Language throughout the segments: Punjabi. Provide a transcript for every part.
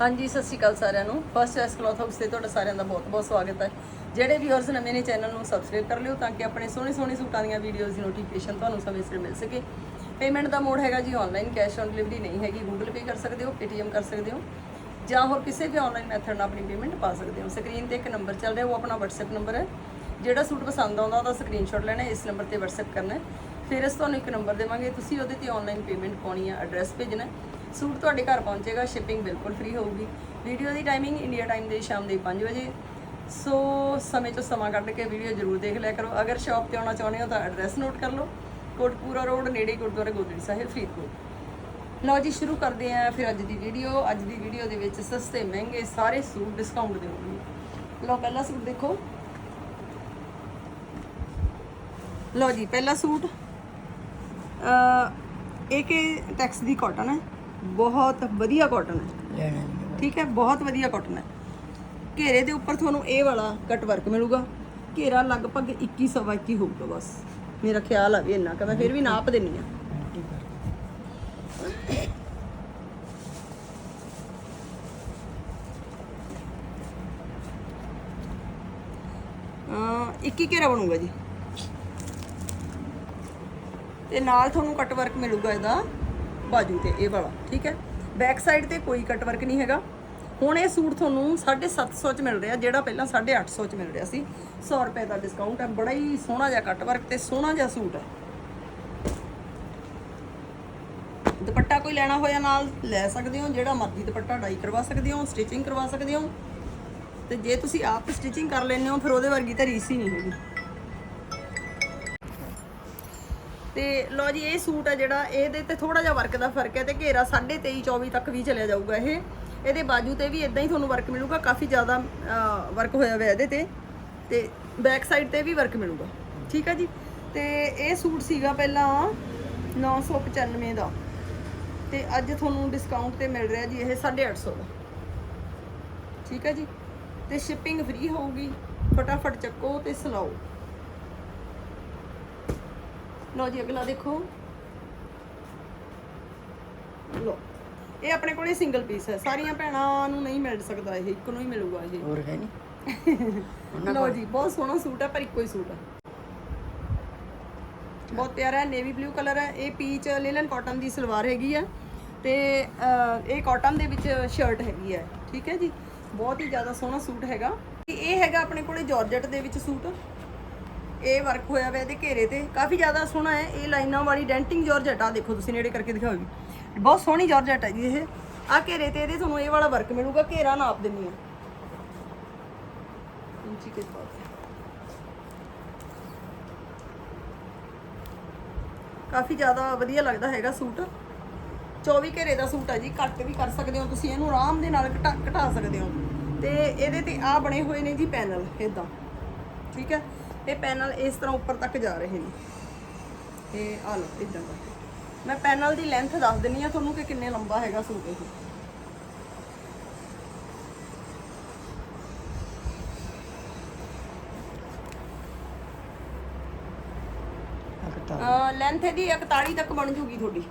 ਹਾਂਜੀ, ਸਤਿ ਸ਼੍ਰੀ ਅਕਾਲ ਸਾਰਿਆਂ ਨੂੰ। ਫਸਟ ਚੋਇਸ ਕਲੌਥ ਹਾਊਸ ਤੇ ਤੁਹਾਡਾ ਸਾਰਿਆਂ ਦਾ ਬਹੁਤ-ਬਹੁਤ ਸਵਾਗਤ ਹੈ। ਜਿਹੜੇ ਵੀਅਰਸ ਨਵੇਂ ਨੇ ਚੈਨਲ ਨੂੰ ਸਬਸਕ੍ਰਾਈਬ ਕਰ ਲਿਓ ਤਾਂ ਕਿ ਆਪਣੇ ਸੋਹਣੇ ਸੋਹਣੇ ਸੂਟਾਂ ਦੀਆਂ ਵੀਡੀਓਜ਼ ਦੀ ਨੋਟੀਫਿਕੇਸ਼ਨ ਤੁਹਾਨੂੰ ਸਮੇਂ ਸਿਰ ਮਿਲ ਸਕੇ। ਪੇਮੈਂਟ ਦਾ ਮੋਡ ਹੈਗਾ ਜੀ ਆਨਲਾਈਨ ਕੈਸ਼ ਔਨ ਡਿਲੀਵਰੀ ਨਹੀਂ ਹੈਗੀ। ਗੂਗਲ ਪੇ ਕਰ ਸਕਦੇ ਹੋ ਪੇਟੀਐਮ ਕਰ ਸਕਦੇ ਹੋ, ਜਾਂ ਹੋਰ ਕਿਸੇ ਵੀ ਆਨਲਾਈਨ ਮੈਥਡ ਨਾਲ ਆਪਣੀ ਪੇਮੈਂਟ ਪਾ ਸਕਦੇ ਹੋ। ਸਕਰੀਨ ਤੇ ਇੱਕ ਨੰਬਰ ਚੱਲ ਰਿਹਾ, ਉਹ ਆਪਣਾ WhatsApp ਨੰਬਰ ਹੈ। ਜਿਹੜਾ ਸੂਟ ਪਸੰਦ ਆਉਂਦਾ, ਉਹਦਾ ਸਕਰੀਨਸ਼ਾਟ ਲੈਣਾ ਇਸ ਨੰਬਰ ਤੇ WhatsApp ਕਰਨਾ ਫਿਰ ਅਸੀਂ ਤੁਹਾਨੂੰ ਇੱਕ ਨੰਬਰ ਦੇਵਾਂਗੇ। ਤੁਸੀਂ ਉਹਦੇ ਤੇ ਆਨਲਾਈਨ ਪੇਮੈਂਟ ਪਾਉਣੀ ਹੈ ਐਡਰੈਸ ਭੇਜਣਾ ਸੂਟ ਤੁਹਾਡੇ ਘਰ ਪਹੁੰਚੇਗਾ ਸ਼ਿਪਿੰਗ ਬਿਲਕੁਲ ਫ੍ਰੀ ਹੋਊਗੀ। ਵੀਡੀਓ ਦੀ ਟਾਈਮਿੰਗ ਇੰਡੀਆ ਟਾਈਮ ਦੇ ਸ਼ਾਮ ਦੇ 5 ਵਜੇ। ਸੋ ਸਮੇਂ ਤੋਂ ਸਮਾਂ ਕੱਢ ਕੇ ਵੀਡੀਓ ਜ਼ਰੂਰ ਦੇਖ ਲਿਆ ਕਰੋ। ਅਗਰ ਸ਼ਾਪ ਤੇ ਆਉਣਾ ਚਾਹੁੰਦੇ ਹੋ ਤਾਂ ਐਡਰੈਸ ਨੋਟ ਕਰ ਲਓ। ਕੋਟਪੂਰਾ ਰੋਡ ਨੇੜੇ ਗੁਰਦੁਆਰਾ ਗੋਦੜੀ ਸਾਹਿਬ, ਫਰੀਦਕੋਟ। ਲਓ ਜੀ, ਸ਼ੁਰੂ ਕਰਦੇ ਆਂ ਫਿਰ ਅੱਜ ਦੀ ਵੀਡੀਓ ਅੱਜ ਦੀ ਵੀਡੀਓ ਦੇ ਵਿੱਚ ਸਸਤੇ, ਮਹਿੰਗੇ ਸਾਰੇ ਸੂਟ ਡਿਸਕਾਊਂਟ ਦੇ ਹੋਣਗੇ ਲਓ, ਪਹਿਲਾ ਸੂਟ ਦੇਖੋ। ਲਓ ਜੀ, ਪਹਿਲਾ ਸੂਟ। ਅ ਇਹ ਕਿ ਟੈਕਸ ਦੀ ਕਾਟਨ ਹੈ। ਬਹੁਤ ਵਧੀਆ ਕਾਟਨ ਹੈ। ਲੈਣਾ ਨਹੀਂ ਠੀਕ ਹੈ ਬਹੁਤ ਵਧੀਆ ਕਾਟਨ ਹੈ। ਘੇਰੇ ਦੇ ਉੱਪਰ ਤੁਹਾਨੂੰ ਇਹ ਵਾਲਾ ਕੱਟ ਵਰਕ ਮਿਲੂਗਾ। ਘੇਰਾ ਲਗਭਗ 21 ਸਵਾ 21 ਹੋਊਗਾ ਬਸ। ਮੇਰਾ ਖਿਆਲ ਆ ਵੀ ਇੰਨਾ ਕਿ ਮੈਂ ਫਿਰ ਵੀ ਨਾਪ ਦਿੰਨੀ ਆ। ਅ 21 ਘੇਰਾ ਬਣੂਗਾ ਜੀ। ਤੇ ਨਾਲ ਤੁਹਾਨੂੰ ਕੱਟ ਵਰਕ ਮਿਲੂਗਾ ਇਹਦਾ। ਬਾਜੂ ਤੇ, ਇਹ ਵਾਲਾ, ਠੀਕ ਹੈ? ਬੈਕ ਸਾਈਡ ਤੇ ਕੋਈ ਕੱਟ ਵਰਕ ਨਹੀਂ ਹੈਗਾ। ਹੁਣ ਇਹ ਸੂਟ ਤੁਹਾਨੂੰ 750 ਚ ਮਿਲ ਰਿਹਾ, ਜਿਹੜਾ ਪਹਿਲਾਂ 850 ਚ ਮਿਲ ਰਿਹਾ ਸੀ। 100 ਰੁਪਏ ਦਾ ਡਿਸਕਾਊਂਟ ਹੈ, ਬੜਾ ਹੀ ਸੋਹਣਾ ਜਿਹਾ ਕੱਟ ਵਰਕ ਤੇ ਸੋਹਣਾ ਜਿਹਾ ਸੂਟ ਹੈ। ਦੁਪੱਟਾ ਕੋਈ ਲੈਣਾ ਹੋਇਆ ਨਾਲ, ਲੈ ਸਕਦੇ ਹੋ। ਜਿਹੜਾ ਮਰਜ਼ੀ ਦੁਪੱਟਾ ਡਾਈ ਕਰਵਾ ਸਕਦੇ ਹੋ ਸਟਿਚਿੰਗ ਕਰਵਾ ਸਕਦੇ ਹੋ। ਤੇ ਜੇ ਤੁਸੀਂ ਆਪ ਸਟਿਚਿੰਗ ਕਰ ਲੈਂਦੇ ਹੋ, ਫਿਰ ਉਹਦੇ ਵਰਗੀ ਤਾਂ ਰੀਸ ਹੀ ਨਹੀਂ ਹੈਗੀ। ਤੇ ਲਓ ਜੀ, ਇਹ ਸੂਟ ਆ ਜਿਹੜਾ, ਇਹਦੇ ਤੇ ਥੋੜਾ ਜਿਹਾ ਵਰਕ ਦਾ ਫ਼ਰਕ ਹੈ ਤੇ ਘੇਰਾ 23 24 ਤੱਕ ਵੀ ਚਲਿਆ ਜਾਊਗਾ ਇਹ। ਇਹਦੇ ਬਾਜੂ ਤੇ ਵੀ ਇਦਾਂ ਹੀ ਤੁਹਾਨੂੰ ਵਰਕ ਮਿਲੂਗਾ, ਕਾਫੀ ਜ਼ਿਆਦਾ ਵਰਕ ਹੋਇਆ ਹੋਇਆ ਇਹਦੇ ਤੇ। ਤੇ ਬੈਕ ਸਾਈਡ ਤੇ ਵੀ ਵਰਕ ਮਿਲੂਗਾ, ਠੀਕ ਹੈ ਜੀ? ਤੇ ਇਹ ਸੂਟ ਸੀਗਾ ਪਹਿਲਾਂ 995 ਦਾ। ਤੇ ਅੱਜ ਤੁਹਾਨੂੰ ਡਿਸਕਾਊਂਟ ਤੇ ਮਿਲ ਰਿਹਾ ਜੀ ਇਹ 850 ਦਾ। ਠੀਕ ਹੈ ਜੀ? ਤੇ ਸ਼ਿਪਿੰਗ ਫ੍ਰੀ ਹੋਊਗੀ, ਫਟਾਫਟ ਚੱਕੋ ਤੇ ਸਲਾਓ। ਲਓ ਜੀ ਅਗਲਾ ਦੇਖੋ। ਲਓ ਇਹ ਆਪਣੇ ਕੋਲੇ ਸਿੰਗਲ ਪੀਸ ਹੈ। ਸਾਰੀਆਂ ਭੈਣਾਂ ਨੂੰ ਨਹੀਂ ਮਿਲ ਸਕਦਾ ਇਹ ਇੱਕ ਨੂੰ ਹੀ ਮਿਲੂਗਾ ਇਹ। ਹੋਰ ਹੈ ਨਹੀਂ। ਲਓ ਜੀ ਬਹੁਤ ਸੋਹਣਾ ਸੂਟ ਹੈ ਪਰ ਇੱਕੋ ਹੀ ਸੂਟ ਹੈ। ਬਹੁਤ ਪਿਆਰਾ ਹੈ ਨੇਵੀ ਬਲੂ ਕਲਰ ਹੈ। ਇਹ ਪੀਚ ਲਿਲਨ ਕਾਟਨ ਦੀ ਸਲਵਾਰ ਹੈਗੀ ਆ ਤੇ ਇਹ ਕਾਟਨ ਦੇ ਵਿੱਚ ਸ਼ਰਟ ਹੈਗੀ ਹੈ। ਠੀਕ ਹੈ ਜੀ? ਬਹੁਤ ਹੀ ਜ਼ਿਆਦਾ ਸੋਹਣਾ ਸੂਟ ਹੈਗਾ। ਇਹ ਹੈਗਾ ਆਪਣੇ ਕੋਲੇ ਜਾਰਜਟ ਦੇ ਵਿੱਚ ਸੂਟ। ਇਹ ਵਰਕ ਹੋਇਆ ਹੋਇਆ ਇਹਦੇ ਘੇਰੇ ਤੇ। ਕਾਫੀ ਜ਼ਿਆਦਾ ਸੋਹਣਾ ਹੈ। ਇਹ ਲਾਈਨਾਂ ਵਾਲੀ ਡੈਂਟਿੰਗ ਜਾਰਜਟ ਆ, ਦੇਖੋ ਤੁਸੀਂ ਨੇੜੇ ਕਰਕੇ ਦਿਖਾਓ ਜੀ। ਬਹੁਤ ਸੋਹਣੀ ਜਾਰਜਟ ਹੈ ਜੀ ਇਹ। ਆ ਘੇਰੇ ਤੇ ਇਹਦੇ ਤੁਹਾਨੂੰ ਇਹ ਵਾਲਾ ਵਰਕ ਮਿਲੂਗਾ, ਘੇਰਾ ਨਾਪ ਦਿੰਨੀ ਆ ਇੰਚੀ ਕੇ ਪਾਸ ਕਾਫੀ ਜ਼ਿਆਦਾ ਵਧੀਆ ਲੱਗਦਾ ਹੈਗਾ ਸੂਟ। 24 ਘੇਰੇ ਦਾ ਸੂਟ ਹੈ ਜੀ ਕੱਟ ਵੀ ਕਰ ਸਕਦੇ ਹੋ ਤੁਸੀਂ, ਇਹਨੂੰ ਆਰਾਮ ਦੇ ਨਾਲ ਘਟਾ ਘਟਾ ਸਕਦੇ ਹੋ। ਤੇ ਇਹਦੇ ਤੇ ਆ ਬਣੇ ਹੋਏ ਨੇ ਜੀ ਪੈਨਲ ਇਦਾਂ ਠੀਕ ਹੈ? ਇਹ ਪੈਨਲ ਇਸ ਤਰ੍ਹਾਂ ਉੱਪਰ ਤੱਕ ਜਾ ਰਹੇ ਨੇ। ਇਹ ਆ ਲਓ ਇਦਾਂ ਦਾ। ਮੈਂ ਪੈਨਲ ਦੀ ਲੈਂਥ ਦੱਸ ਦਿੰਨੀ ਆ ਤੁਹਾਨੂੰ ਕਿ ਕਿੰਨੇ ਲੰਬਾ ਹੈਗਾ ਸੂਟ ਇਹ। ਲੈਂਥ ਇਹਦੀ 41 ਤੱਕ ਬਣ ਜੂਗੀ ਤੁਹਾਡੀ।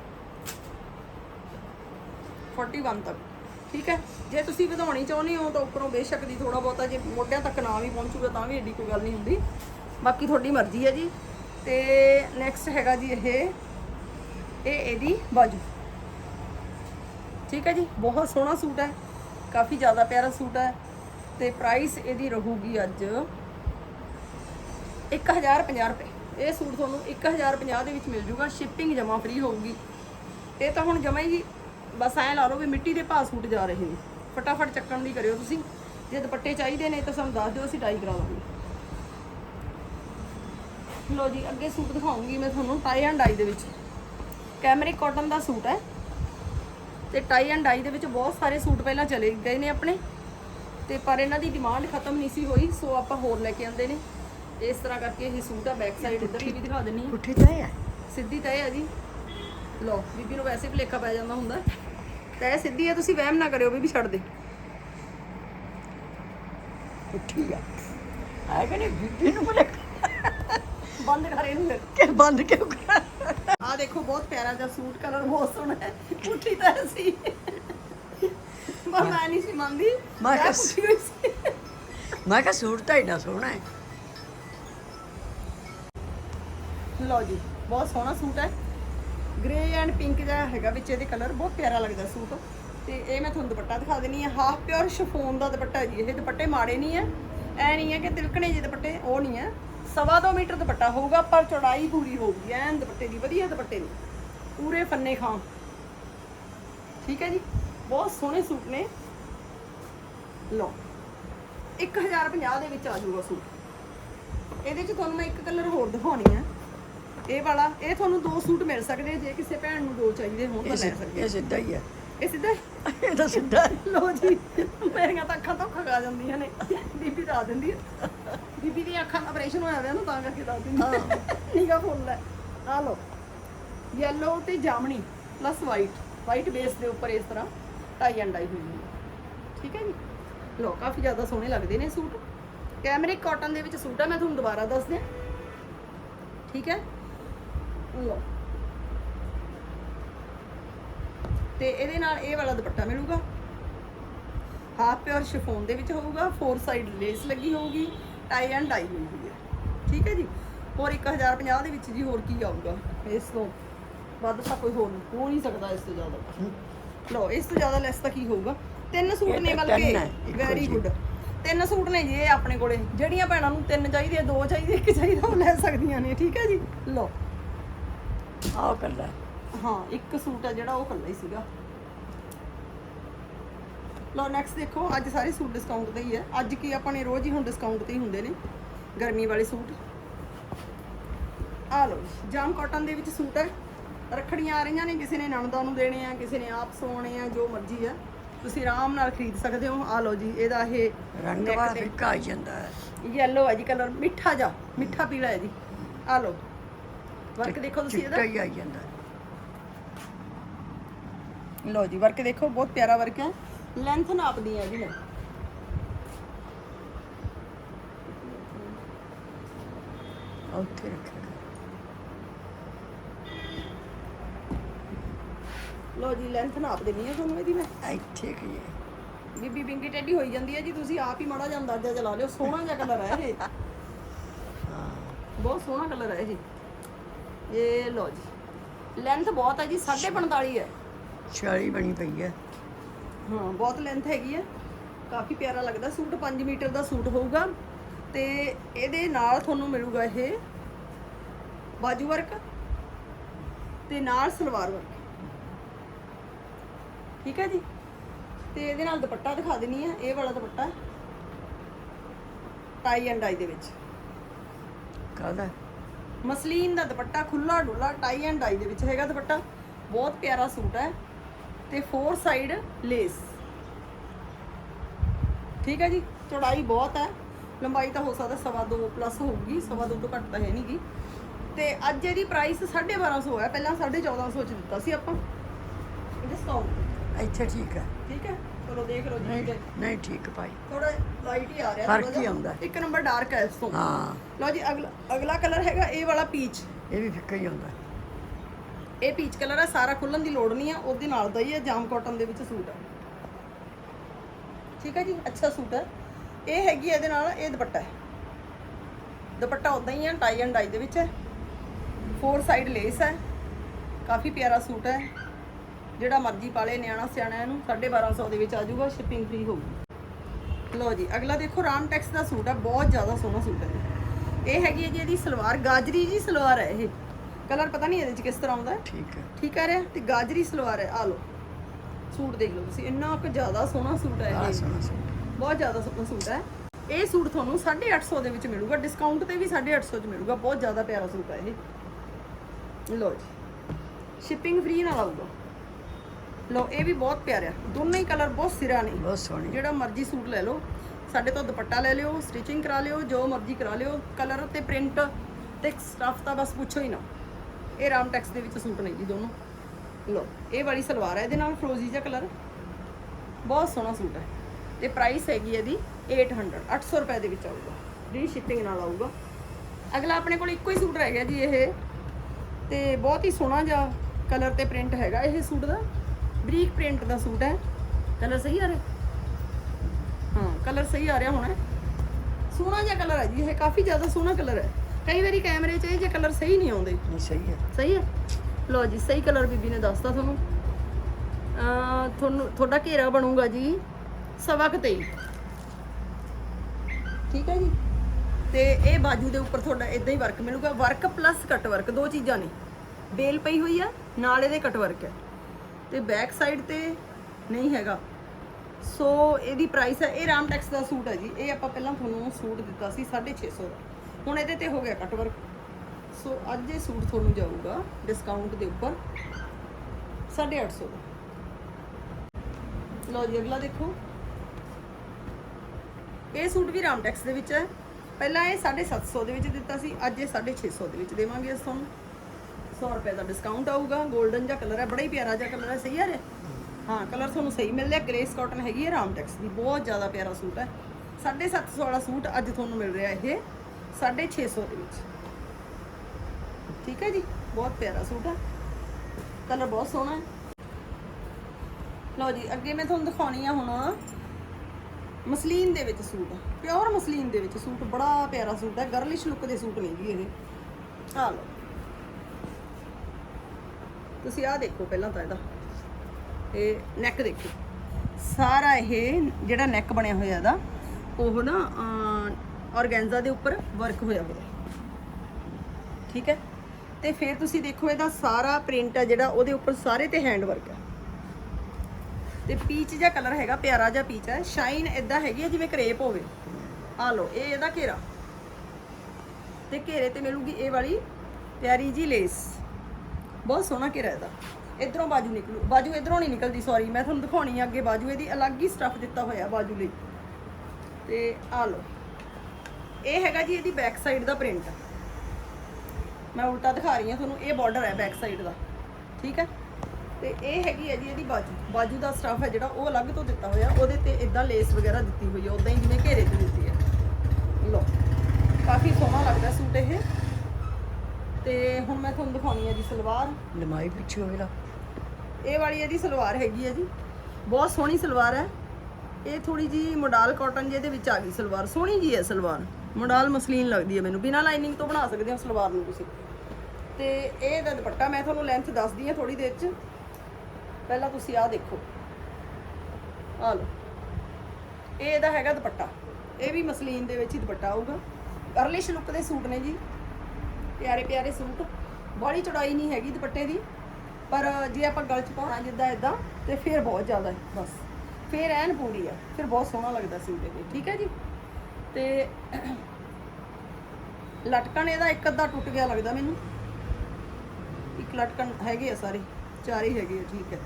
41 ਤੱਕ। ਠੀਕ ਹੈ? ਜੇ ਤੁਸੀਂ ਵਧਾਉਣੀ ਚਾਹੁੰਦੇ ਹੋ ਤਾਂ ਉੱਪਰੋਂ ਬੇਸ਼ੱਕ ਦੀ ਥੋੜਾ ਬਹੁਤਾ ਜੇ ਮੋਢਿਆਂ ਤੱਕ ਨਾ ਵੀ ਪਹੁੰਚੂਗਾ ਤਾਂ ਵੀ ਏਡੀ ਕੋਈ ਗੱਲ ਨਹੀਂ ਹੁੰਦੀ। ਬਾਕੀ ਤੁਹਾਡੀ ਮਰਜ਼ੀ ਹੈ ਜੀ। ਤੇ ਨੈਕਸਟ ਹੈਗਾ ਜੀ ਇਹ ਇਹ ਇਹਦੀ ਬਾਜੂ। ਠੀਕ ਹੈ ਜੀ? ਬਹੁਤ ਸੋਹਣਾ ਸੂਟ ਹੈ। ਕਾਫੀ ਜ਼ਿਆਦਾ ਪਿਆਰਾ ਸੂਟ ਹੈ। ਤੇ ਪ੍ਰਾਈਸ ਇਹਦੀ ਰਹੂਗੀ ਅੱਜ 1050 ਰੁਪਏ। ਇਹ ਸੂਟ ਤੁਹਾਨੂੰ 1050 ਦੇ ਵਿੱਚ ਮਿਲ ਜੂਗਾ। ਸ਼ਿਪਿੰਗ ਜਮਾ ਫ੍ਰੀ ਹੋਊਗੀ। ਇਹ ਤਾਂ ਹੁਣ ਜਮਾ ਹੀ ਬਸ ਐਂ ਲਾ ਲਓ ਵੀ ਮਿੱਟੀ ਦੇ ਭਾਅ ਸੂਟ ਜਾ ਰਹੇ ਨੇ। ਫਟਾਫਟ ਚੱਕਣ ਦੀ ਕਰਿਓ ਤੁਸੀਂ। ਜੇ ਦੁਪੱਟੇ ਚਾਹੀਦੇ ਨੇ ਤਾਂ ਸਾਨੂੰ ਦੱਸ ਦਿਓ ਅਸੀਂ ਟਾਈ ਕਰਾ ਦਾਂਗੇ ਲੋ ਜੀ ਅੱਗੇ ਸੂਟ ਦਿਖਾਉਂਗੀ ਮੈਂ ਤੁਹਾਨੂੰ ਟਾਈ ਐਂਡ ਡਾਈ ਦੇ ਵਿੱਚ। ਕੈਮਰਿਕ ਕਾਟਨ ਦਾ ਸੂਟ ਹੈ। ਤੇ ਟਾਈ ਐਂਡ ਡਾਈ ਦੇ ਵਿੱਚ ਬਹੁਤ ਸਾਰੇ ਸੂਟ ਪਹਿਲਾਂ ਚਲੇ ਗਏ ਨੇ ਆਪਣੇ। ਤੇ ਪਰ ਇਹਨਾਂ ਦੀ ਡਿਮਾਂਡ ਖਤਮ ਨਹੀਂ ਸੀ ਹੋਈ ਸੋ ਆਪਾਂ ਹੋਰ ਲੈ ਕੇ ਆਂਦੇ ਨੇ। ਇਸ ਤਰ੍ਹਾਂ ਕਰਕੇ ਇਹ ਸੂਟ ਆ ਬੈਕ ਸਾਈਡ ਇੱਧਰ ਵੀ ਦਿਖਾ ਦਿੰਨੀ ਪੁੱਠੀ ਤਾਂ ਹੈ? ਸਿੱਧੀ ਤੈ ਹੈ ਜੀ। ਲਓ ਬੀਬੀ ਨੂੰ ਵੈਸੇ ਭੁਲੇਖਾ ਪੈ ਜਾਂਦਾ ਹੁੰਦਾ। ਤੈ ਸਿੱਧੀ ਹੈ ਤੁਸੀਂ ਵਹਿਮ ਨਾ ਕਰਿਓ ਬੀਬੀ ਛੱਡ ਦੇ। ਪੁੱਠੀ ਆ। ਆਏ ਕਹਿੰਦੇ ਬੀਬੀ ਨੂੰ ਬਲੇ ਬੰਦ ਕਰ ਇਹਨੂੰ ਫਿਰ। ਕਿ ਬੰਦ ਕਿਉਂ ਕਰ? ਆ ਦੇਖੋ ਬਹੁਤ ਪਿਆਰਾ ਜਿਹਾ ਸੂਟ ਕਲਰ ਬਹੁਤ ਸੋਹਣਾ ਹੈ। ਪੁੱਠੀ ਤਾਂ ਸੀ ਮੈਂ ਨਹੀਂ ਸੀ ਮੰਨਦੀ। ਮੈਂ ਕਿਹਾ- ਪੁੱਛੀ ਹੋਈ ਸੀ। ਮੈਂ ਕਿਹਾ ਸੂਟ ਤਾਂ ਇੰਨਾ ਸੋਹਣਾ ਹੈ। ਲਓ ਜੀ ਬਹੁਤ ਸੋਹਣਾ ਸੂਟ ਹੈ। ਗ੍ਰੇ ਐਂਡ ਪਿੰਕ ਜਿਹਾ ਹੈਗਾ ਵਿੱਚ ਇਹਦੇ ਕਲਰ ਬਹੁਤ ਪਿਆਰਾ ਲੱਗਦਾ ਸੂਟ। ਤੇ ਇਹ ਮੈਂ ਤੁਹਾਨੂੰ ਦੁਪੱਟਾ ਦਿਖਾ ਦੇਣੀ ਹੈ। ਹਾਫ ਪਿਓਰ ਸ਼ਫੋਨ ਦਾ ਦੁਪੱਟਾ ਜੀ। ਇਹ ਦੁਪੱਟੇ ਮਾੜੇ ਨਹੀਂ ਹੈ। ਐ ਨਹੀਂ ਹੈ ਕਿ ਤਿਲਕਣੇ ਜਿਹੇ ਦੁਪੱਟੇ, ਉਹ ਨਹੀਂ ਹੈ। ਸਵਾ ਦੋ ਮੀਟਰ ਦੁਪੱਟਾ ਹੋਊਗਾ, ਪਰ ਚੌੜਾਈ ਪੂਰੀ ਹੋਊਗੀ। ਐਨ ਦੁਪੱਟੇ ਦੀ, ਵਧੀਆ ਦੁਪੱਟੇ ਨੇ। ਪੂਰੇ ਪੰਨੇ ਖਾਂ ਠੀਕ ਹੈ ਜੀ? ਬਹੁਤ ਸੋਹਣੇ ਸੂਟ ਨੇ। ਲਓ। 1050 ਦੇ ਵਿੱਚ ਆ ਜਾਊਗਾ ਸੂਟ। ਇਹਦੇ ਚ ਤੁਹਾਨੂੰ ਮੈਂ ਇੱਕ ਕਲਰ ਹੋਰ ਦਿਖਾਉਣੀ ਹੈ। ਇਹ ਵਾਲਾ ਇਹ ਤੁਹਾਨੂੰ ਦੋ ਸੂਟ ਮਿਲ ਸਕਦੇ ਆ, ਜੇ ਕਿਸੇ ਭੈਣ ਨੂੰ ਦੋ ਚਾਹੀਦੇ ਹੋਣ ਤਾਂ ਲੈ ਸਕਦੇ ਇਹ ਸਿੱਧਾ ਹੀ ਹੈ ਆ। ਇਹ ਸਿੱਧਾ ਇਹ ਤਾਂ ਸਿੱਧਾ ਹੈ। ਲੋ ਜੀ ਮੇਰੀਆਂ ਤਾਂ ਅੱਖਾਂ ਧੋਖਾ ਖਾ ਜਾਂਦੀਆਂ ਨੇ। ਬੀਬੀ ਦੱਸ ਦਿੰਦੀ ਹੈ ਬੀਬੀ ਦੀ ਅੱਖਾਂ ਦਾ ਆਪਰੇਸ਼ਨ ਹੋਇਆ ਹੋਇਆ ਨਾ ਤਾਂ ਕਰਕੇ ਦੱਸ ਦਿੰਦੀ ਨਿਗਾ ਫੁੱਲ ਹੈ ਆ ਲੋ ਯੈਲੋ ਤੇ ਜਾਮਣੀ ਪਲੱਸ ਵਾਈਟ ਵਾਈਟ ਬੇਸ ਦੇ ਉੱਪਰ ਇਸ ਤਰ੍ਹਾਂ ਟਾਈ ਐਂਡ ਆਈ ਹੋਈ ਹੈ ਠੀਕ ਹੈ ਜੀ? ਲੋ ਕਾਫੀ ਜ਼ਿਆਦਾ ਸੋਹਣੇ ਲੱਗਦੇ ਨੇ ਸੂਟ। ਕੈਮਰਿਕ ਕਾਟਨ ਦੇ ਵਿੱਚ ਸੂਟ ਹੈ ਮੈਂ ਤੁਹਾਨੂੰ ਦੁਬਾਰਾ ਦੱਸ ਦਿਆਂ। ਠੀਕ ਹੈ ਲੋ ਤੇ ਇਹਦੇ ਨਾਲ ਇਹ ਵਾਲਾ ਦੁਪੱਟਾ ਮਿਲੂਗਾ। ਹਾਫ ਪਿਓਰ ਸ਼ਿਫੋਨ ਦੇ ਵਿੱਚ ਹੋਊਗਾ ਫੋਰ ਸਾਈਡ ਲੇਸ ਲੱਗੀ ਹੋਊਗੀ ਟਾਈ ਐਂਡ ਡਾਈ ਹੋਈ ਹੋਈ ਹੈ। ਠੀਕ ਹੈ ਜੀ? ਹੋਰ 1050 ਦੇ ਵਿੱਚ ਜੀ ਹੋਰ ਕੀ ਆਊਗਾ? ਇਸ ਤੋਂ ਵੱਧ ਤਾਂ ਕੋਈ ਹੋਰ ਹੋ ਨਹੀਂ ਸਕਦਾ ਇਸ ਤੋਂ ਜ਼ਿਆਦਾ। ਲਓ ਇਸ ਤੋਂ ਜ਼ਿਆਦਾ ਲੈਸ ਤਾਂ ਕੀ ਹੋਊਗਾ? ਤਿੰਨ ਸੂਟ ਨੇ ਬਲਕਿ। ਵੈਰੀ। ਗੁੱਡ ਤਿੰਨ ਸੂਟ ਨੇ ਜੀ ਇਹ ਆਪਣੇ ਕੋਲੇ। ਜਿਹੜੀਆਂ ਭੈਣਾਂ ਨੂੰ ਤਿੰਨ ਚਾਹੀਦੇ ਆ ਦੋ ਚਾਹੀਦੇ ਇੱਕ ਚਾਹੀਦਾ ਉਹ ਲੈ ਸਕਦੀਆਂ ਨੇ। ਠੀਕ ਹੈ ਜੀ? ਲਓ। ਆਹ ਕਰ ਲੈ ਹਾਂ ਇੱਕ ਸੂਟ ਆ ਜਿਹੜਾ ਉਹ ਕੱਲਾ ਹੀ ਸੀਗਾ। ਲਓ ਨੈਕਸਟ ਦੇਖੋ ਅੱਜ ਸਾਰੇ ਸੂਟ ਡਿਸਕਾਊਂਟ ਤੇ ਹੀ ਹੈ ਅੱਜ ਕੀ ਆਪਾਂ ਨੇ ਰੋਜ਼ ਹੀ ਹੁਣ ਡਿਸਕਾਊਂਟ ਤੇ ਹੀ ਹੁੰਦੇ ਨੇ ਗਰਮੀ ਵਾਲੇ ਸੂਟ। ਆ ਜੀ, ਜਾਮ ਕਾਟਨ ਦੇ ਵਿੱਚ ਸੂਟ ਹੈ ਰੱਖੜੀਆਂ ਆ ਰਹੀਆਂ ਨੇ ਕਿਸੇ ਨੇ ਨਣਦਾਂ ਨੂੰ ਦੇਣੇ ਆ ਕਿਸੇ ਨੇ ਆਪ ਸਵਾਉਣੇ ਆ ਜੋ ਮਰਜ਼ੀ ਆ। ਤੁਸੀਂ ਆਰਾਮ ਨਾਲ ਖਰੀਦ ਸਕਦੇ ਹੋ। ਆ ਲਓ ਜੀ ਇਹਦਾ ਇਹ ਰੰਗ neck ਵਾ ਤੇ- ਫਿੱਕਾ ਹੀ ਜਾਂਦਾ ਹੈ। ਯੈਲੋ ਹੈ ਜੀ ਕਲਰ ਮਿੱਠਾ ਜਾ ਮਿੱਠਾ ਪੀਲਾ ਹੈ ਜੀ। ਆ ਲਓ। ਵਰਕ ਦੇਖੋ ਤੁਸੀਂ ਚਿੱਟਾ ਇਹਦਾ। ਹੀ ਆਈ ਜਾਂਦਾ। ਲਓ ਜੀ ਵਰਕ ਦੇਖੋ ਬਹੁਤ ਪਿਆਰਾ ਵਰਕ ਹੈ। ਲੈਂਥ ਨਾਪਦੀ ਹੈ। ਜੀ ਮੈਂ ਉੱਥੇ ਰੱਖਿਆ ਲਓ ਜੀ ਲੈਂਥ ਨਾਪ ਦੇਣੀ ਹੈ ਤੁਹਾਨੂੰ ਇਹਦੀ ਮੈਂ। ਇੱਥੇ ਕੀ ਹੈ? ਬੀਬੀ ਬਿੰਗੀ ਟੇਢੀ ਹੋਈ ਜਾਂਦੀ ਹੈ ਜੀ ਤੁਸੀਂ ਆਪ ਹੀ ਮਾੜਾ ਜਿਹਾ ਅੰਦਾਜ਼ਾ ਚਲਾ ਲਿਓ ਸੋਹਣਾ ਜਿਹਾ ਕਲਰ ਹੈ ਇਹ। ਬਹੁਤ ਸੋਹਣਾ ਕਲਰ ਹੈ ਜੀ ਇਹ ਲਓ ਜੀ। ਲੈਂਥ ਬਹੁਤ ਹੈ ਜੀ 45 ਹੈ। ਛਾਲੀ ਬਣੀ ਪਈ ਹੈ। ਹਾਂ ਬਹੁਤ ਲੈਂਥ ਹੈਗੀ ਹੈ। ਕਾਫੀ ਪਿਆਰਾ ਲੱਗਦਾ। ਸੂਟ 5 ਮੀਟਰ ਦਾ ਸੂਟ ਹੋਊਗਾ। ਤੇ ਇਹਦੇ ਨਾਲ ਤੁਹਾਨੂੰ ਮਿਲੂਗਾ ਇਹ ਬਾਜੂ ਵਰਕ ਤੇ ਨਾਲ ਸਲਵਾਰ ਵਰਕ। ਠੀਕ ਹੈ ਜੀ? ਤੇ ਇਹਦੇ ਨਾਲ ਦੁਪੱਟਾ ਦਿਖਾ ਦੇਣੀ ਹੈ। ਇਹ ਵਾਲਾ ਦੁਪੱਟਾ। ਟਾਈ ਐਂਡ ਡਾਈ ਦੇ ਵਿੱਚ। ਕਾਹਦਾ? ਮਸਲੀਨ ਦਾ ਦੁਪੱਟਾ ਖੁੱਲਾ ਡੁੱਲਾ ਟਾਈ ਐਂਡ ਡਾਈ ਦੇ ਵਿੱਚ ਹੈਗਾ ਦੁਪੱਟਾ। ਬਹੁਤ ਪਿਆਰਾ ਸੂਟ ਹੈ। ਤੇ ਫੋਰ ਸਾਈਡ ਲੇਸ ਠੀਕ ਹੈ ਜੀ ਚੌੜਾਈ ਬਹੁਤ ਹੈ। ਲੰਬਾਈ ਤਾਂ ਹੋ ਸਕਦਾ ਸਵਾ ਦੋ ਪਲੱਸ ਹੋਊਗੀ ਸਵਾ ਦੋ ਤੋਂ ਘੱਟ ਤਾਂ ਹੈ ਨਹੀਂਗੀ। ਤੇ ਅੱਜ ਇਹਦੀ ਪ੍ਰਾਈਸ 1250 ਹੈ। ਪਹਿਲਾਂ 1450 ਚ ਦਿੱਤਾ ਸੀ ਆਪਾਂ। ਡਿਸਕਾਊਂਟ ਇੱਥੇ ਠੀਕ ਹੈ। ਠੀਕ ਹੈ। ਚਲੋ ਦੇਖ ਲਓ ਜੀ ਨਹੀਂ ਨਹੀਂ ਠੀਕ ਭਾਈ। ਥੋੜਾ ਲਾਈਟ ਹੀ ਆ ਰਿਹਾ ਫ਼ਰਕ ਥੋੜ੍ਹਾ ਹੀ ਜਿਹਾ। ਆਉਂਦਾ। ਇੱਕ ਨੰਬਰ ਡਾਰਕ ਹੈ ਇਸ ਤੋਂ। ਹਾਂ। ਲਓ ਜੀ ਅਗਲਾ ਅਗਲਾ ਕਲਰ ਹੈਗਾ ਇਹ ਵਾਲਾ ਪੀਚ ਇਹ ਵੀ ਫਿੱਕਾ ਹੀ ਹੁੰਦਾ ਇਹ ਪੀਚ ਕਲਰ ਹੈ ਸਾਰਾ ਖੁੱਲਣ ਦੀ ਲੋੜ ਨਹੀਂ ਹੈ ਉਹਦੇ ਨਾਲ ਦਾ ਹੀ ਹੈ ਜਾਮ ਕਾਟਨ ਦੇ ਵਿੱਚ ਸੂਟ ਹੈ ਠੀਕ ਹੈ ਜੀ ਅੱਛਾ ਸੂਟ ਹੈ ਇਹ ਹੈਗੀ ਹੈ ਇਹਦੇ ਨਾਲ ਇਹ ਦੁਪੱਟਾ ਹੈ। ਦੁਪੱਟਾ ਉਦਾਂ ਹੀ ਹੈ ਟਾਈ ਐਂਡ ਡਾਈ ਦੇ ਵਿੱਚ ਹੈ। ਫੋਰ ਸਾਈਡ ਲੇਸ ਹੈ। ਕਾਫੀ ਪਿਆਰਾ ਸੂਟ ਹੈ। ਜਿਹੜਾ ਮਰਜ਼ੀ ਪਾਲੇ ਨਿਆਣਾ ਸਿਆਣਾ ਇਹਨੂੰ 1250 ਦੇ ਵਿੱਚ ਆ ਜਾਊਗਾ ਸ਼ਿਪਿੰਗ ਫ੍ਰੀ ਹੋਊਗੀ। ਲਓ ਜੀ ਅਗਲਾ ਦੇਖੋ ਰਾਮ ਟੈਕਸ ਦਾ ਸੂਟ ਹੈ ਬਹੁਤ ਜ਼ਿਆਦਾ ਸੋਹਣਾ ਸੂਟ ਹੈ ਇਹ। ਹੈਗੀ ਹੈ ਜੀ ਇਹਦੀ ਸਲਵਾਰ ਗਾਜਰੀ ਜੀ ਸਲਵਾਰ ਹੈ ਇਹ। ਕਲਰ ਪਤਾ ਨਹੀਂ ਇਹਦੇ ਚ ਕਿਸ ਤਰ੍ਹਾਂ ਆਉਂਦਾ ਹੈ। ਠੀਕ ਹੈ। ਠੀਕ ਹੈ ਰਿਹਾ? ਤੇ ਗਾਜਰੀ ਸਲਵਾਰ ਹੈ ਆ ਲਓ। ਸੂਟ ਦੇਖ ਲਓ ਤੁਸੀਂ ਇੰਨਾ ਕੁ ਜ਼ਿਆਦਾ ਸੋਹਣਾ ਸੂਟ ਹੈ ਇਹ ਬਹੁਤ ਜ਼ਿਆਦਾ ਸੋਹਣਾ ਸੂਟ ਹੈ ਇਹ ਸੂਟ ਤੁਹਾਨੂੰ 850 ਦੇ ਵਿੱਚ ਮਿਲੂਗਾ ਡਿਸਕਾਊਂਟ ਤੇ ਵੀ 850 ਚ ਮਿਲੂਗਾ ਬਹੁਤ ਜ਼ਿਆਦਾ ਪਿਆਰਾ ਸੂਟ ਹੈ ਇਹ। ਲਓ ਜੀ ਸ਼ਿਪਿੰਗ ਫ੍ਰੀ ਨਾਲ ਆਊਗਾ। ਲਓ ਇਹ ਵੀ ਬਹੁਤ ਪਿਆਰਾ ਦੋਨੇ ਹੀ ਕਲਰ ਬਹੁਤ ਸਿਰਾ ਨੇ। ਬਹੁਤ ਸੋਹਣੀ। ਜਿਹੜਾ ਮਰਜ਼ੀ ਸੂਟ ਲੈ ਲਓ। ਸਾਡੇ ਤੋਂ ਦੁਪੱਟਾ ਲੈ ਲਿਓ ਸਟਿਚਿੰਗ ਕਰਾ ਲਿਓ ਜੋ ਮਰਜ਼ੀ ਕਰਾ ਲਿਓ। ਕਲਰ ਤੇ ਪ੍ਰਿੰਟ ਤੇ ਸਟਫ ਤਾਂ ਬਸ ਪੁੱਛੋ ਹੀ ਨਾ। ਇਹ ਰਾਮ ਟੈਕਸ ਦੇ ਵਿੱਚ ਸੂਟ ਨੇ ਜੀ ਦੋਨੋਂ। ਲਓ ਇਹ ਵਾਲੀ ਸਲਵਾਰ ਹੈ ਇਹਦੇ ਨਾਲ ਫਰੋਜ਼ੀ ਜਿਹਾ ਕਲਰ ਬਹੁਤ ਸੋਹਣਾ ਸੂਟ ਹੈ। ਤੇ ਪ੍ਰਾਈਸ ਹੈਗੀ ਇਹਦੀ 800 800 ਰੁਪਏ ਦੇ ਵਿੱਚ ਆਊਗਾ। ਜਿਹੜੀ ਸ਼ਿਪਿੰਗ ਨਾਲ ਆਊਗਾ। ਅਗਲਾ ਆਪਣੇ ਕੋਲ ਇੱਕੋ ਹੀ ਸੂਟ ਰਹਿ ਗਿਆ ਜੀ ਇਹ। ਤੇ ਬਹੁਤ ਹੀ ਸੋਹਣਾ ਜਿਹਾ ਕਲਰ ਤੇ ਪ੍ਰਿੰਟ ਹੈਗਾ ਇਹ ਸੂਟ ਦਾ। ਬਰੀਕ ਪ੍ਰਿੰਟ ਦਾ ਸੂਟ ਹੈ। ਕਲਰ ਸਹੀ ਆ ਰਿਹਾ? ਹਾਂ ਕਲਰ ਸਹੀ ਆ ਰਿਹਾ ਹੋਣਾ ਸੋਹਣਾ ਜਿਹਾ ਕਲਰ ਹੈ ਜੀ ਇਹ ਕਾਫੀ ਜ਼ਿਆਦਾ ਸੋਹਣਾ ਕਲਰ ਹੈ। ਕਈ ਵਾਰੀ ਕੈਮਰੇ 'ਚ ਇਹ ਜੇ ਕਲਰ ਸਹੀ ਨਹੀਂ ਆਉਂਦੇ। ਨਹੀਂ ਸਹੀ ਹੈ। ਸਹੀ ਹੈ? ਲੋ ਜੀ ਸਹੀ ਕਲਰ ਬੀਬੀ ਨੇ ਦੱਸਤਾ ਤੁਹਾਨੂੰ। ਅ ਤੁਹਾਨੂੰ ਤੁਹਾਡਾ ਘੇਰਾ ਬਣੂਗਾ ਜੀ ਸਵਾ ਕੁ ਠੀਕ ਹੈ ਜੀ? ਤੇ ਇਹ ਬਾਜੂ ਦੇ ਉੱਪਰ ਤੁਹਾਡਾ ਇਦਾਂ ਹੀ ਵਰਕ ਮਿਲੂਗਾ। ਵਰਕ ਪਲੱਸ ਕੱਟ ਵਰਕ ਦੋ ਚੀਜ਼ਾਂ ਨੇ। ਬੇਲ ਪਈ ਹੋਈ ਆ ਨਾਲ ਇਹਦੇ ਕੱਟ ਵਰਕ ਹੈ। ਤੇ ਬੈਕ ਸਾਈਡ ਤੇ ਨਹੀਂ ਹੈਗਾ। ਸੋ ਇਹਦੀ ਪ੍ਰਾਈਸ ਹੈ, ਇਹ ਰਾਮਟੈਕਸ ਦਾ ਸੂਟ ਹੈ ਜੀ। ਇਹ ਆਪਾਂ ਪਹਿਲਾਂ ਤੁਹਾਨੂੰ ਸੂਟ ਦਿੱਤਾ ਸੀ 650 ਦਾ। ਹੁਣ ਇਹਦੇ ਤੇ ਹੋ ਗਿਆ ਕੱਟ ਵਰਕ ਸੋ ਅੱਜ ਇਹ ਸੂਟ ਤੁਹਾਨੂੰ ਜਾਊਗਾ ਡਿਸਕਾਊਂਟ ਦੇ ਉੱਪਰ 850 ਦਾ। ਲਓ ਜੀ, ਅਗਲਾ ਦੇਖੋ। ਇਹ ਸੂਟ ਵੀ ਰਾਮ ਟੈਕਸ ਦੇ ਵਿੱਚ ਹੈ। ਪਹਿਲਾਂ ਇਹ 750 ਦੇ ਵਿੱਚ ਦਿੱਤਾ ਸੀ, ਅੱਜ ਇਹ 650 ਦੇ ਵਿੱਚ ਦੇਵਾਂਗੇ ਅਸੀਂ ਤੁਹਾਨੂੰ। 100 ਰੁਪਏ ਦਾ ਡਿਸਕਾਊਂਟ ਆਊਗਾ 골ਡਨ ਜਿਹਾ ਕਲਰ ਹੈ, ਬੜਾ ਹੀ ਪਿਆਰਾ ਜਿਹਾ ਕਲਰ ਹੈ, ਸਹੀ ਆ ਰਿਹਾ ਹਾਂ ਕਲਰ ਤੁਹਾਨੂੰ ਸਹੀ ਮਿਲ ਰਿਹਾ ਗ੍ਰੇਸ ਕਾਟਨ ਹੈਗੀ ਹੈ ਰਾਮਟੈਕਸ ਦੀ, ਬਹੁਤ ਜ਼ਿਆਦਾ ਪਿਆਰਾ ਸੂਟ ਹੈ। 750 ਵਾਲਾ ਸੂਟ ਅੱਜ ਤੁਹਾਨੂੰ ਮਿਲ ਰਿਹਾ ਇਹ 650 ਦੇ ਵਿੱਚ। ਠੀਕ ਹੈ ਜੀ, ਬਹੁਤ ਪਿਆਰਾ ਸੂਟ ਹੈ। ਕਲਰ ਬਹੁਤ ਸੋਹਣਾ ਹੈ। ਲਓ ਜੀ, ਅੱਗੇ ਮੈਂ ਤੁਹਾਨੂੰ ਦਿਖਾਉਣੀ ਆ ਹੁਣ ਮਸਲੀਨ ਦੇ ਵਿੱਚ ਸੂਟ ਪਿਓਰ ਮਸਲੀਨ ਦੇ ਵਿੱਚ ਸੂਟ, ਬੜਾ ਪਿਆਰਾ ਸੂਟ ਹੈ ਗਰਲਿਸ਼ ਲੁੱਕ ਦੇ ਸੂਟ ਨੇ ਜੀ ਇਹ। ਆ ਲਓ। ਤੁਸੀਂ ਆਹ ਦੇਖੋ ਪਹਿਲਾਂ ਤਾਂ ਇਹਦਾ। ਇਹ ਨੈਕ ਦੇਖੋ। ਸਾਰਾ ਇਹ ਜਿਹੜਾ ਨੈਕ ਬਣਿਆ ਹੋਇਆ ਇਹਦਾ, ਉਹ ਨਾ ਔਰਗੈਂਜਾ ਦੇ ਉੱਪਰ ਵਰਕ ਹੋਇਆ ਹੋਇਆ। ਠੀਕ ਹੈ? ਤੇ ਫਿਰ ਤੁਸੀਂ ਦੇਖੋ ਇਹਦਾ ਸਾਰਾ ਪ੍ਰਿੰਟ ਹੈ ਜਿਹੜਾ, ਉਹਦੇ ਉੱਪਰ ਸਾਰੇ ਤੇ ਹੈਂਡ ਵਰਕ ਹੈ ਤੇ ਪੀਚ ਜਿਹਾ ਕਲਰ ਹੈਗਾ, ਪਿਆਰਾ ਜਿਹਾ ਪੀਚ ਹੈ ਸ਼ਾਈਨ ਇਦਾਂ ਹੈਗੀ ਹੈ ਜਿਵੇਂ ਕਰੇਪ ਹੋਵੇ। ਆ ਲਓ, ਇਹ ਇਹਦਾ ਘੇਰਾ। ਤੇ ਘੇਰੇ ਤੇ ਮਿਲੂਗੀ ਇਹ ਵਾਲੀ ਪਿਆਰੀ ਜੀ ਲੇਸ ਬਹੁਤ ਸੋਹਣਾ ਘੇਰਾ ਇਹਦਾ। ਇਧਰੋਂ ਬਾਜੂ ਨਿਕਲੂ। ਬਾਜੂ ਇਧਰੋਂ ਨਹੀਂ ਨਿਕਲਦੀ ਸੌਰੀ ਮੈਂ ਤੁਹਾਨੂੰ ਦਿਖਾਉਣੀ ਆ ਅੱਗੇ ਬਾਜੂ। ਇਹਦੀ ਅਲੱਗ ਹੀ ਸਟੱਫ ਦਿੱਤਾ ਹੋਇਆ ਬਾਜੂ ਲਈ। ਤੇ ਆ ਲਓ। ਇਹ ਹੈਗਾ ਜੀ ਇਹਦੀ ਬੈਕ ਸਾਈਡ ਦਾ ਪ੍ਰਿੰਟ ਮੈਂ ਉਲਟਾ ਦਿਖਾ ਰਹੀ ਹਾਂ ਤੁਹਾਨੂੰ। ਇਹ ਬਾਰਡਰ ਹੈ ਬੈਕ ਸਾਈਡ ਦਾ। ਠੀਕ ਹੈ? ਤੇ ਇਹ ਹੈਗੀ ਹੈ ਜੀ ਇਹਦੀ ਬਾਜੂ। ਬਾਜੂ ਦਾ ਸਟੱਫ ਹੈ ਜਿਹੜਾ, ਉਹ ਅਲੱਗ ਤੋਂ ਦਿੱਤਾ ਹੋਇਆ। ਉਹਦੇ ਤੇ ਇਦਾਂ ਲੇਸ ਵਗੈਰਾ ਦਿੱਤੀ ਹੋਈ ਹੈ। ਉਦਾਂ ਹੀ ਜਿਵੇਂ ਘੇਰੇ ਤੇ ਦਿੱਤੀ ਹੈ। ਲਓ। ਕਾਫੀ ਸੋਹਣਾ ਲੱਗਦਾ ਸੂਟ ਇਹ ਤੇ ਹੁਣ ਮੈਂ ਤੁਹਾਨੂੰ ਦਿਖਾਉਣੀ ਹੈ ਜੀ ਸਲਵਾਰ। ਲਮਾਈ ਪਿੱਛੇ ਹੋਵੇ ਨਾ ਇਹ ਵਾਲੀ ਇਹਦੀ ਸਲਵਾਰ ਹੈਗੀ ਹੈ ਜੀ। ਬਹੁਤ ਸੋਹਣੀ ਸਲਵਾਰ ਹੈ। ਇਹ ਥੋੜੀ ਜੀ ਮੋਡਲ ਕਾਟਨ ਜਿਹਦੇ ਵਿੱਚ ਆ ਗਈ ਸਲਵਾਰ। ਸੋਹਣੀ ਜੀ ਹੈ ਸਲਵਾਰ। ਮੋਡਲ ਮਸਲੀਨ ਲੱਗਦੀ ਹੈ ਮੈਨੂੰ। ਬਿਨਾਂ ਲਾਈਨਿੰਗ ਤੋਂ ਬਣਾ ਸਕਦੇ ਹੋ ਸਲਵਾਰ ਨੂੰ ਤੁਸੀਂ। ਤੇ ਇਹ ਦਾ ਦੁਪੱਟਾ ਮੈਂ ਤੁਹਾਨੂੰ ਲੈਂਥ ਦੱਸਦੀ ਹਾਂ ਥੋੜੀ ਦੇਰ ਚ। ਪਹਿਲਾਂ ਤੁਸੀਂ ਆਹ ਦੇਖੋ। ਆਹ ਲਓ। ਇਹ ਇਹਦਾ ਹੈਗਾ ਦੁਪੱਟਾ। ਇਹ ਵੀ ਮਸਲੀਨ ਦੇ ਵਿੱਚ ਹੀ ਦੁਪੱਟਾ ਆਊਗਾ। ਗਰਲਿਸ਼ ਲੁੱਕ ਦੇ ਸੂਟ ਨੇ ਜੀ। ਪਿਆਰੇ ਪਿਆਰੇ ਸੂਟ। ਬੜੀ ਚੌੜਾਈ ਨਹੀਂ ਹੈਗੀ ਦੁਪੱਟੇ ਦੀ, ਪਰ ਜੇ ਆਪਾਂ ਗਲ ਚ ਪਾਉਣਾ ਜਿੱਦਾਂ ਇਦਾਂ ਤੇ ਫਿਰ ਬਹੁਤ ਜ਼ਿਆਦਾ ਬਸ। ਫਿਰ ਐਨ ਪੂਰੀ ਆ, ਫਿਰ ਬਹੁਤ ਸੋਹਣਾ ਲੱਗਦਾ ਸੂਟ ਇਹ ਠੀਕ ਹੈ ਜੀ? ਤੇ ਲਟਕਣ ਇਹਦਾ ਇੱਕ ਅੱਧਾ ਟੁੱਟ ਗਿਆ ਲੱਗਦਾ ਮੈਨੂੰ। ਇੱਕ ਲਟਕਣ ਹੈਗੇ ਆ ਸਾਰੇ, ਚਾਰੇ ਹੈਗੇ ਆ, ਠੀਕ ਹੈ।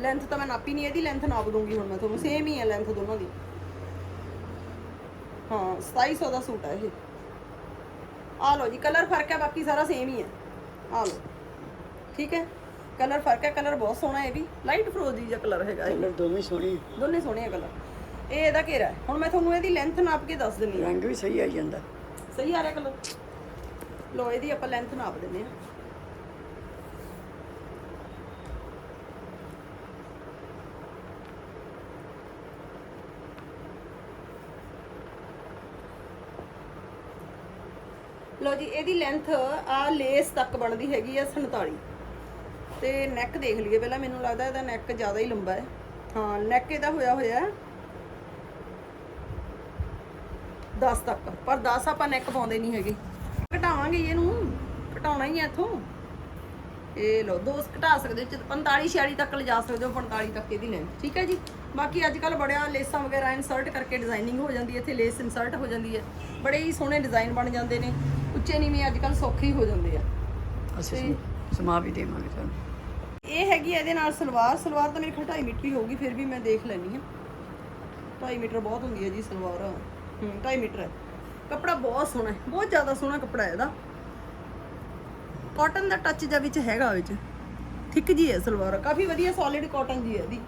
ਲੈਂਥ ਤਾਂ ਮੈਂ ਨਾਪੀ ਨਹੀਂ, ਇਹਦੀ ਲੈਂਥ ਨਾਪ ਦੂੰਗੀ ਹੁਣ ਮੈਂ ਤੁਹਾਨੂੰ ਸੇਮ ਹੀ ਹੈ ਲੈਂਥ ਦੋਨਾਂ ਦੀ। ਹਾਂ 2700 ਦਾ ਸੂਟ ਹੈ ਇਹ। ਆ ਲਓ ਜੀ ਕਲਰ ਫ਼ਰਕ ਹੈ ਬਾਕੀ ਸਾਰਾ ਸੇਮ ਹੀ ਹੈ। ਆ ਲਓ। ਠੀਕ ਹੈ? ਕਲਰ ਫ਼ਰਕ ਹੈ ਕਲਰ ਬਹੁਤ ਸੋਹਣਾ ਹੈ ਇਹ ਵੀ। ਲਾਈਟ ਫਰੋਜ਼ੀ ਜਿਹਾ ਕਲਰ ਹੈਗਾ ਇਹ। ਕਲਰ ਦੋਵੇਂ ਸੋਹਣੇ ਦੋਨੇ ਸੋਹਣੇ ਆ ਕਲਰ ਇਹ ਇਹਦਾ ਘੇਰਾ ਹੈ। ਹੁਣ ਮੈਂ ਤੁਹਾਨੂੰ ਇਹਦੀ ਲੈਂਥ ਨਾਪ ਕੇ ਦੱਸ ਦਿੰਦੀ ਹਾਂ। ਰੰਗ ਵੀ ਸਹੀ ਆਈ ਜਾਂਦਾ। ਸਹੀ ਆ ਰਿਹਾ ਕਲਰ ਲੋ ਇਹਦੀ ਆਪਾਂ ਲੈਂਥ ਨਾਪ ਦਿੰਦੇ ਆ ਲਓ ਜੀ, ਇਹਦੀ ਲੈਂਥ ਆ ਲੇਸ ਤੱਕ ਬਣਦੀ ਹੈਗੀ ਆ 47 ਤੇ ਨੈਕ ਦੇਖ ਲਈਏ, ਪਹਿਲਾਂ ਮੈਨੂੰ ਲੱਗਦਾ ਇਹਦਾ ਨੈਕ ਜ਼ਿਆਦਾ ਹੀ ਲੰਬਾ ਹੈ। ਹਾਂ ਨੈਕ ਇਹਦਾ ਹੋਇਆ ਹੋਇਆ ਹੈ 10 ਤੱਕ, ਪਰ 10 ਆਪਾਂ ਨੈਕ ਪਾਉਂਦੇ ਨਹੀਂ ਹੈਗੇ। ਘਟਾਵਾਂਗੇ ਇਹਨੂੰ, ਘਟਾਉਣਾ ਹੀ ਹੈ ਇੱਥੋਂ। ਇਹ ਲਓ ਦੋ ਘਟਾ ਸਕਦੇ ਹੋ 45 46 ਤੱਕ ਲਿਜਾ ਸਕਦੇ ਹੋ 45 ਤੱਕ ਇਹਦੀ ਲੈਂਥ ਠੀਕ ਹੈ ਜੀ? ਬਾਕੀ ਅੱਜ ਕੱਲ ਬੜਿਆ ਲੇਸਾਂ ਵਗੈਰਾ ਇਨਸਰਟ ਕਰਕੇ ਡਿਜ਼ਾਈਨਿੰਗ ਹੋ ਜਾਂਦੀ ਹੈ ਇੱਥੇ ਲੇਸ ਇਨਸਰਟ ਹੋ ਜਾਂਦੀ ਹੈ। ਬੜੇ ਹੀ ਸੋਹਣੇ ਡਿਜ਼ਾਈਨ ਬਣ ਜਾਂਦੇ ਨੇ ਉੱਚੇ ਨੀਵੇਂ ਅੱਜ ਕੱਲ ਸੌਖੇ ਹੀ ਹੋ ਜਾਂਦੇ ਆ। ਅਸੀਂ ਸਮ- ਵੀ ਦੇਵਾਂਗੇ ਤੁਹਾਨੂੰ। ਇਹ ਹੈਗੀ ਇਹਦੇ ਨਾਲ ਸਲਵਾਰ ਸਲਵਾਰ ਤਾਂ ਮੇਰੀ 2.5 ਮੀਟਰ ਹੀ ਹੋਊਗੀ ਫਿਰ ਵੀ ਮੈਂ ਦੇਖ ਲੈਣੀ ਆ 2.5 ਮੀਟਰ ਬਹੁਤ ਹੁੰਦੀ ਹੈ ਜੀ ਸਲਵਾਰ। ਹੂੰ 2.5 ਮੀਟਰ ਕੱਪੜਾ ਬਹੁਤ ਸੋਹਣਾ ਹੈ ਬਹੁਤ ਜ਼ਿਆਦਾ ਸੋਹਣਾ ਕੱਪੜਾ ਹੈ ਇਹਦਾ। ਕਾਟਨ ਦਾ ਟੱਚ ਜਿਹਾ ਵਿੱਚ ਹੈਗਾ ਵਿੱਚ। ਥਿੱਕ ਜੀ ਹੈ ਸਲਵਾਰ। ਕਾਫੀ ਵਧੀਆ ਸੋਲਿਡ ਕਾਟਨ ਜੀ ਹੈ ਇਹਦੀ।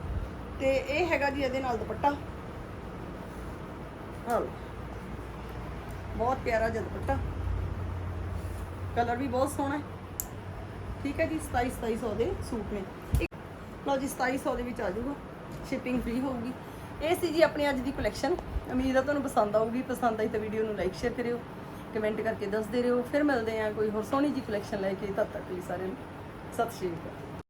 ਤੇ ਇਹ ਹੈਗਾ ਜੀ ਇਹਦੇ ਨਾਲ ਦੁਪੱਟਾ। ਹਾਂ ਬਹੁਤ ਪਿਆਰਾ ਜਿਹਾ ਦੁਪੱਟਾ। ਕਲਰ ਵੀ ਬਹੁਤ ਸੋਹਣਾ ਹੈ। ਠੀਕ ਹੈ ਜੀ 27 2700 ਦੇ ਸੂਟ ਨੇ। ਇੱਕ- ਲਓ ਜੀ 2700 ਦੇ ਵਿੱਚ ਆ ਜਾਊਗਾ। ਸ਼ਿਪਿੰਗ ਫ੍ਰੀ ਹੋਊਗੀ। ਇਹ ਸੀ ਜੀ ਆਪਣੀ ਅੱਜ ਦੀ ਕਲੈਕਸ਼ਨ ਉਮੀਦ ਆ ਤੁਹਾਨੂੰ ਪਸੰਦ ਆਊਗੀ। ਪਸੰਦ ਆਈ ਤਾਂ ਵੀਡੀਓ ਨੂੰ ਲਾਈਕ ਸ਼ੇਅਰ ਕਰਿਓ। ਕਮੈਂਟ ਕਰਕੇ ਦੱਸਦੇ ਰਹੋ, ਫਿਰ ਮਿਲਦੇ ਆ ਕੋਈ ਹੋਰ ਸੋਹਣੀ ਜੀ ਕਲੈਕਸ਼ਨ ਲੈ ਕੇ। ਤਦ ਤੱਕ ਲਈ ਸਾਰਿਆਂ ਨੂੰ। ਸਤਿ ਸ਼੍ਰੀ ਅਕਾਲ।